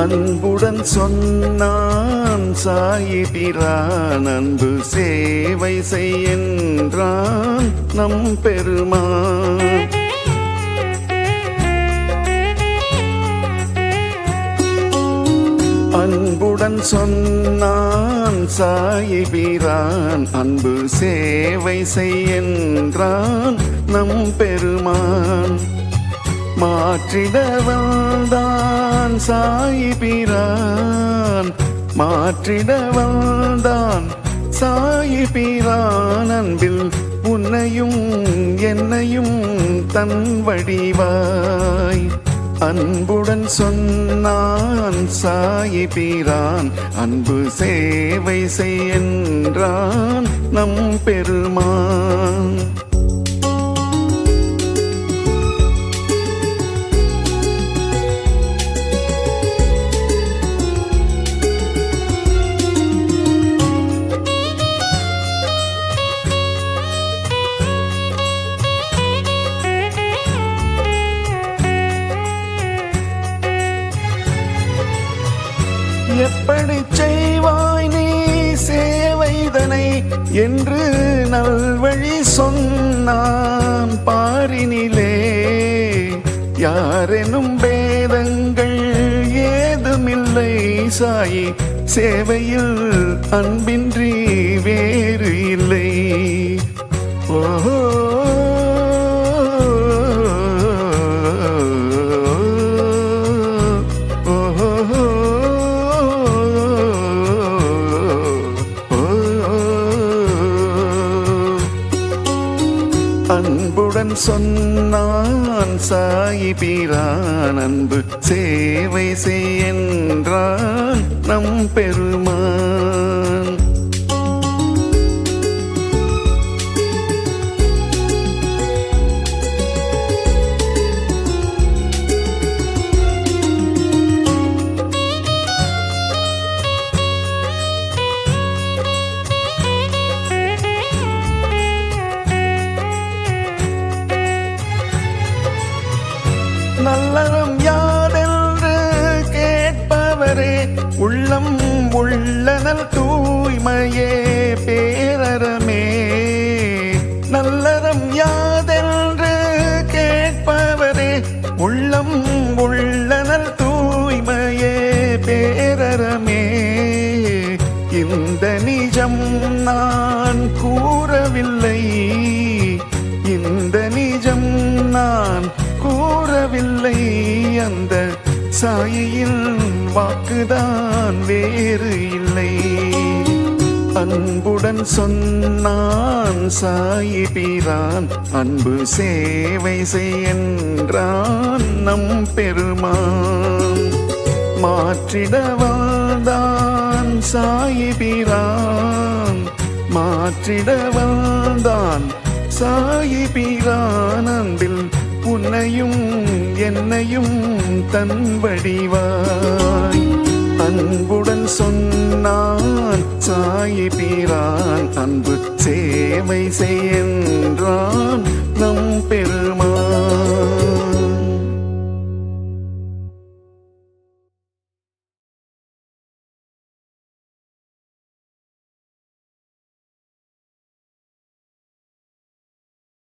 அன்புடன் சொன்னான் சாயிபிரான் அன்பு சேவை செய்கின்றான் நம் பெருமான். அன்புடன் சொன்னான் சாயிபிரான் அன்பு சேவை செய்கின்றான் நம் பெருமான். மாற்றிட வந்தான் சாயிபிரான் மாற்றிட வந்தான் சாயிபிரான் அன்பில் உன்னையும் என்னையும் தன் வடிவாய். அன்புடன் சொன்னான் சாயிபிரான் அன்பு சேவை செய்கின்றான் நம் பெருமான். எப்படி செய்வாய் நீ சேவைதனை என்று நல்வழி சொன்னான் பாரினிலே. யாரெனும் பேதங்கள் ஏதுமில்லை சாயி சேவையில் அன்பின்றி வேறு இல்லை. ஓஹோ. அரசன் சொன்னான் சாயி பீரான் அன்பு சேவை செய்யன்றான் நம் பெருமான். நல்லறம் யாதென்று கேட்பவரே உள்ளம் உள்ளனல் தூய்மையே பேரறமே. நல்லறம் யாதென்று கேட்பவரே உள்ளம் உள்ளனல் தூய்மையே பேரறமே. இந்த நிஜம் நான் கூறவில்லை. சாயியின் வாக்குதான் வேறு இல்லை. அன்புடன் சொன்னான் சாயி பீரான் அன்பு சேவை செய்கின்றான் நம் பெருமான். மாற்றிடவாதான் சாயி பீரான் மாற்றிடவாதான் சாயி பீரான் அன்பில் உன்னையும் என்னையும் தன் வடிவாய். அன்புடன் சொன்னான் சாயி பீரான் அன்பு சேவை செய்கின்றான்